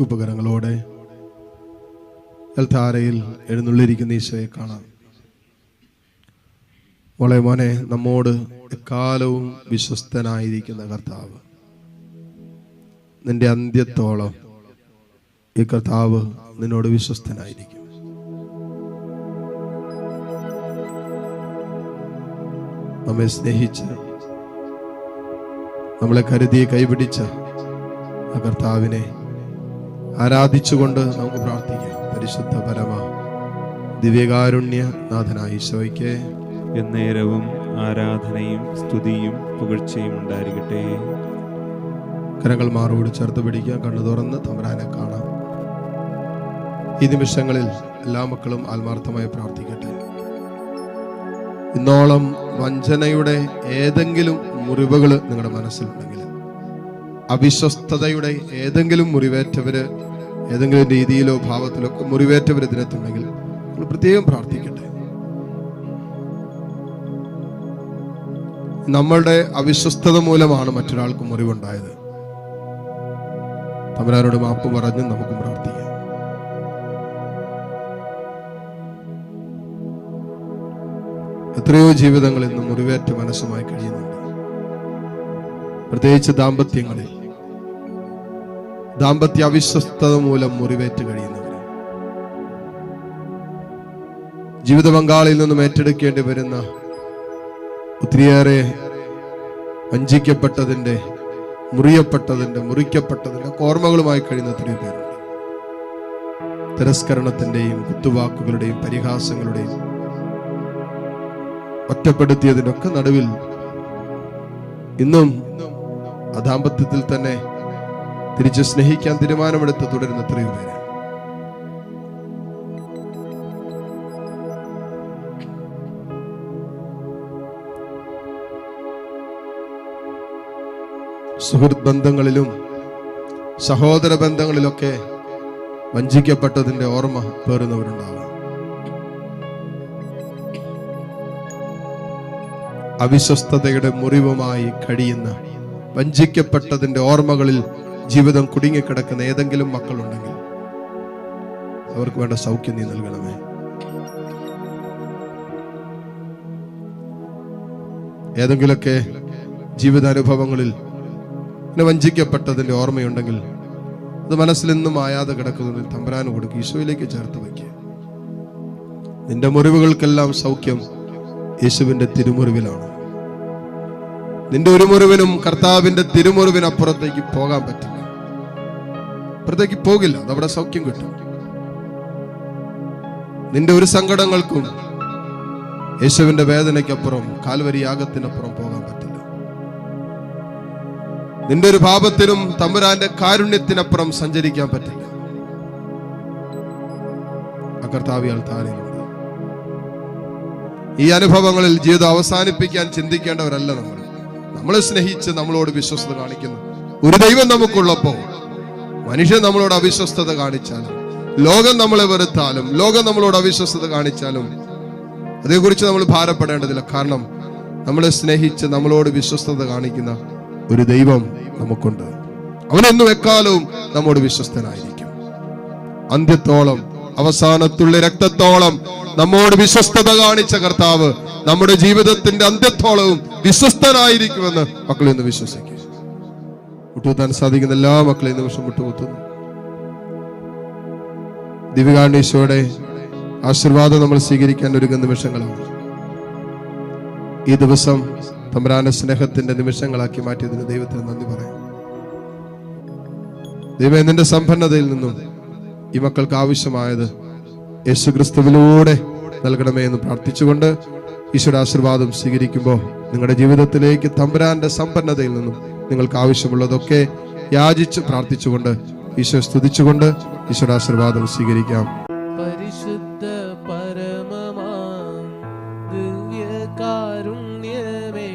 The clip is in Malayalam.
കുപകരങ്ങളോടെ എൽധാരയിൽ എഴുന്നള്ളിരിക്കുന്ന ഈശോയെ കാണാം. മോളെ മോനെ നമ്മോട് എക്കാലവും വിശ്വസ്തനായിരിക്കുന്ന കർത്താവ് നിന്റെ അന്ത്യത്തോളം ഈ കർത്താവ് നിന്നോട് വിശ്വസ്തനായിരിക്കും. നമ്മെ സ്നേഹിച്ച് നമ്മളെ കരുതി കൈപിടിച്ച ആ കർത്താവിനെ ആരാധിച്ചുകൊണ്ട് നമുക്ക് പ്രാർത്ഥിക്കാം. പരിശുദ്ധ പരമ ദിവ്യകാരുണ്യ നാഥനായ ഈശോയ്ക്ക് എന്നേരവും ആരാധനയും സ്തുതിയും പുകഴ്ചയും ഉണ്ടായിരിക്കട്ടെ. കരങ്ങൾ മാറോട് ചേർത്ത് പിടിക്കുക കണ്ണു തുറന്ന് തമരാനെ കാണാം. ഈ നിമിഷങ്ങളിൽ എല്ലാ മക്കളും ആത്മാർത്ഥമായി പ്രാർത്ഥിക്കട്ടെ. ഇന്നോളം വഞ്ചനയുടെ ഏതെങ്കിലും മുറിവുകൾ നിങ്ങളുടെ മനസ്സിലുണ്ടെങ്കിൽ അവിശ്വസ്തതയുടെ ഏതെങ്കിലും മുറിവേറ്റവര് ഏതെങ്കിലും രീതിയിലോ ഭാവത്തിലോ ഒക്കെ മുറിവേറ്റവർ ഇതിനകത്തുണ്ടെങ്കിൽ നിങ്ങൾ പ്രത്യേകം പ്രാർത്ഥിക്കട്ടെ. നമ്മളുടെ അവിശ്വസ്തത മൂലമാണ് മറ്റൊരാൾക്ക് മുറിവുണ്ടായത്. തമ്പുരാനോട് മാപ്പ് പറഞ്ഞ് നമുക്ക് പ്രാർത്ഥിക്കാം. എത്രയോ ജീവിതങ്ങൾ ഇന്ന് മുറിവേറ്റ മനസ്സുമായി കഴിയുന്നുണ്ട്. പ്രത്യേകിച്ച് ദാമ്പത്യങ്ങളിൽ. ദാമ്പത്യ അവിശ്വസ്തത മൂലം മുറിവേറ്റ് കഴിയുന്നവർ. ജീവിത പങ്കാളിയിൽ നിന്നും ഏറ്റെടുക്കേണ്ടി വരുന്ന ഒത്തിരിയേറെ വഞ്ചിക്കപ്പെട്ടതിന്റെ മുറിയപ്പെട്ടതിന്റെ മുറിക്കപ്പെട്ടതിന്റെ ഒക്കെ ഓർമ്മകളുമായി കഴിയുന്ന ഒത്തിരി പേരുണ്ട്. തിരസ്കരണത്തിന്റെയും കുത്തുവാക്കുകളുടെയും പരിഹാസങ്ങളുടെയും ഒറ്റപ്പെടുത്തിയതിനൊക്കെ നടുവിൽ ഇന്നും അദാമ്പത്യത്തിൽ തന്നെ തിരിച്ച് സ്നേഹിക്കാൻ തീരുമാനമെടുത്ത് തുടരുന്ന എത്രയോ പേര്. സുഹൃത്ത് ബന്ധങ്ങളിലും സഹോദര ബന്ധങ്ങളിലൊക്കെ വഞ്ചിക്കപ്പെട്ടതിന്റെ ഓർമ്മ പേറുന്നവരുണ്ടാവാം. അവിശ്വസ്തതയുടെ മുറിവുമായി കഴിയുന്ന വഞ്ചിക്കപ്പെട്ടതിന്റെ ഓർമ്മകളിൽ ജീവിതം കുടുങ്ങിക്കിടക്കുന്ന ഏതെങ്കിലും മക്കളുണ്ടെങ്കിൽ അവർക്ക് വേണ്ട സൗഖ്യം നീ നൽകണമേ. ഏതെങ്കിലുമൊക്കെ ജീവിതാനുഭവങ്ങളിൽ പിന്നെ വഞ്ചിക്കപ്പെട്ടതിന്റെ ഓർമ്മയുണ്ടെങ്കിൽ അത് മനസ്സിൽ നിന്നും മായാതെ കിടക്കുന്നതിൽ തമ്പരാനും കൊടുക്കുക ഈശോയിലേക്ക് ചേർത്ത് വയ്ക്കുക നിന്റെ മുറിവുകൾക്കെല്ലാം സൗഖ്യം യേശുവിന്റെ തിരുമുറിവിലാണ്. നിന്റെ ഒരു മുറിവിനും കർത്താവിന്റെ തിരുമുറിവിനപ്പുറത്തേക്ക് പോകാൻ പറ്റില്ല. അപ്പുറത്തേക്ക് പോകില്ല. അതവിടെ സൗഖ്യം കിട്ടും. നിന്റെ ഒരു സങ്കടങ്ങൾക്കും യേശുവിന്റെ വേദനയ്ക്കപ്പുറം കാൽവരി യാഗത്തിനപ്പുറം പോകാൻ പറ്റില്ല. നിന്റെ ഒരു പാപത്തിനും തമ്പുരാന്റെ കാരുണ്യത്തിനപ്പുറം സഞ്ചരിക്കാൻ പറ്റില്ല. ആ കർത്താവിയാൽ താരയുണ്ട്. ഈ അനുഭവങ്ങളിൽ ജീവിതം അവസാനിപ്പിക്കാൻ ചിന്തിക്കേണ്ടവരല്ല നമ്മൾ. നമ്മളെ സ്നേഹിച്ച് നമ്മളോട് വിശ്വസത കാണിക്കുന്നു. ഒരു ദൈവം നമുക്കുള്ളപ്പോ മനുഷ്യൻ നമ്മളോട് അവിശ്വസ്തത കാണിച്ചാലും ലോകം നമ്മളെ വെറുത്താലും ലോകം നമ്മളോട് അവിശ്വസ്തത കാണിച്ചാലും അതേക്കുറിച്ച് നമ്മൾ ഭാരപ്പെടേണ്ടതില്ല. കാരണം നമ്മളെ സ്നേഹിച്ച് നമ്മളോട് വിശ്വസ്തത കാണിക്കുന്ന ഒരു ദൈവം നമുക്കുണ്ട്. അവനെന്നും എക്കാലവും നമ്മോട് വിശ്വസ്തനായിരിക്കും. അന്ത്യത്തോളം അവസാനത്തുള്ള രക്തത്തോളം നമ്മോട് വിശ്വസ്തത കാണിച്ച കർത്താവ് നമ്മുടെ ജീവിതത്തിന്റെ അന്ത്യത്തോളവും വിശ്വസ്തനായിരിക്കുമെന്ന് മക്കളിൽ ഇന്ന് വിശ്വസിക്കുക മുട്ടുകുത്താൻ സാധിക്കുന്ന എല്ലാ മക്കളെയും നിമിഷം മുട്ടുകുത്തുന്നു ദിവ്യകാരണീശോയുടെ ആശീർവാദം നമ്മൾ സ്വീകരിക്കാൻ ഒരുങ്ങുന്ന നിമിഷങ്ങളാണ്. ഈ ദിവസം തമ്പരാന്റെ സ്നേഹത്തിന്റെ നിമിഷങ്ങളാക്കി മാറ്റിയതിന് ദൈവത്തിന് നന്ദി പറയാം. ദൈവം നിന്റെ സമ്പന്നതയിൽ നിന്നും ഈ മക്കൾക്ക് ആവശ്യമായത് യേശു ക്രിസ്തുവിലൂടെ നൽകണമേ എന്ന് പ്രാർത്ഥിച്ചുകൊണ്ട് ഈശ്വര ആശീർവാദം സ്വീകരിക്കുമ്പോൾ നിങ്ങളുടെ ജീവിതത്തിലേക്ക് തമ്പുരാന്റെ സമ്പന്നതയിൽ നിന്നും നിങ്ങൾക്ക് ആവശ്യമുള്ളതൊക്കെ യാചിച്ച് പ്രാർത്ഥിച്ചുകൊണ്ട് ഈശോ സ്തുതിച്ചുകൊണ്ട് ഈശോയുടെ ആശീർവാദം സ്വീകരിക്കാം. പരിശുദ്ധ പരമമാ ദിവ്യകാരുണ്യമേ